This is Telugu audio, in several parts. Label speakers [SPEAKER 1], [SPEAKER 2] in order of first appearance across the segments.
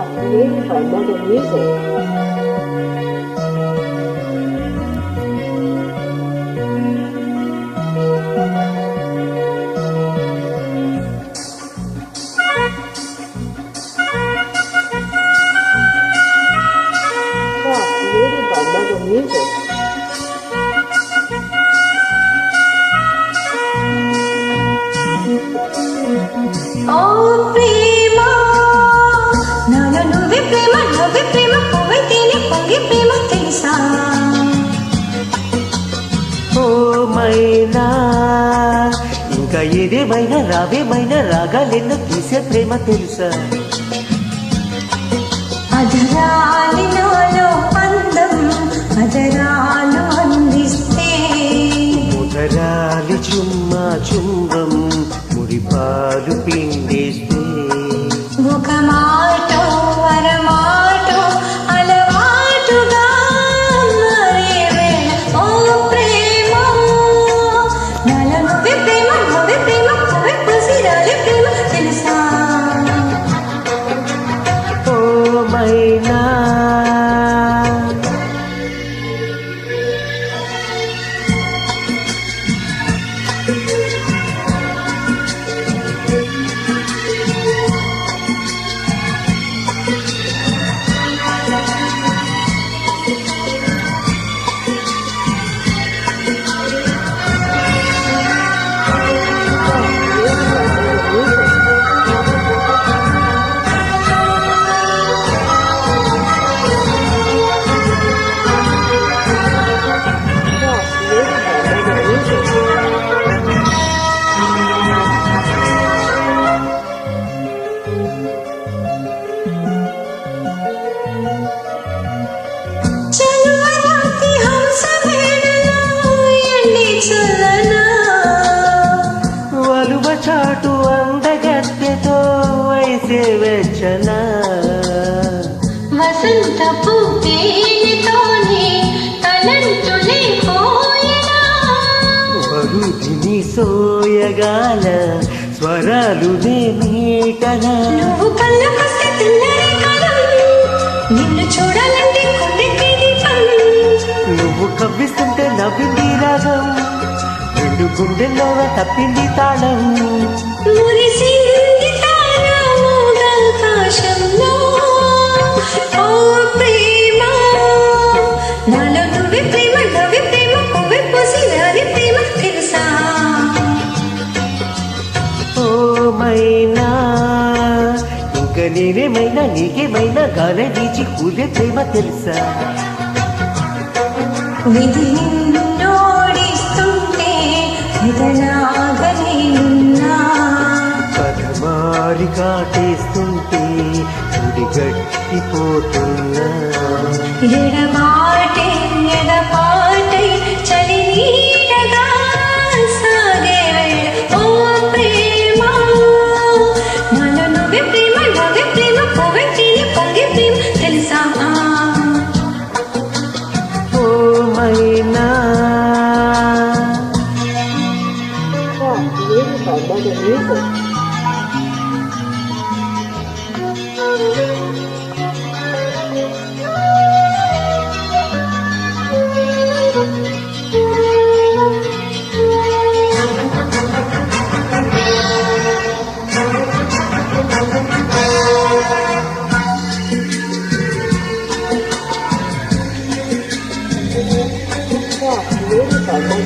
[SPEAKER 1] track made by Mother Music.
[SPEAKER 2] ఏదేమైనా రావేమైనా రాగాలెన్నో తీసే ప్రేమ తెలుసా? ముదరాలి చుమ్మా చుంబం ముడిపాలు పిండేస్తే వయసే వెచ్చనా
[SPEAKER 3] వసంతపు తలంటులే
[SPEAKER 2] వరుదిని సోయగాల స్వరాలు
[SPEAKER 3] నువ్వు కళ్ళకొస్తే తెల్లని కాలం నిన్ను చూడాలంటే
[SPEAKER 2] నువ్వు కవ్విస్తుంటే నవ్వింది రాగం రెండు గుండెల్లో తప్పింది తాళం. నేనేమైనా నీకేమైనా గానే వీచి కూలే ప్రేమ తెలుసా
[SPEAKER 3] విధి నోడిస్తుంటే విధనాగలేనున్నా
[SPEAKER 2] గట్టిపోతున్నా.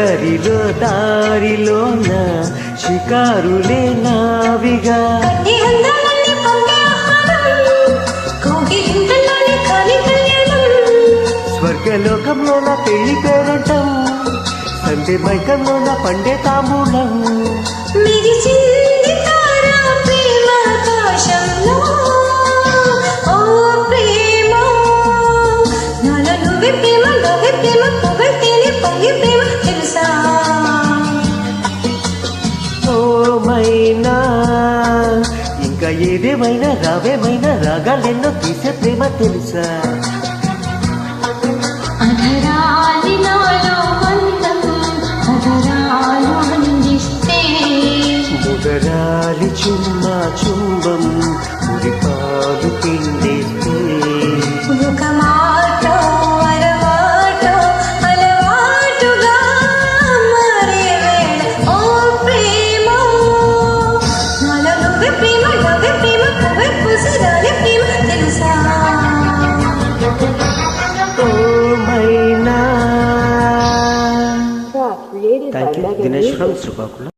[SPEAKER 3] ఎడరిలో
[SPEAKER 2] దారిలోన షికారులే నావిగా. స్వర్గలోకంలో నా పెళ్ళి పేరంటం అందే మైకంలోన పండే తాంబూలం. అయినా ఇంకా ఏదేమైనా రావేమైనా రాగాలెన్నో తీసే ప్రేమ తెలుసా? శ్రీకాకుళం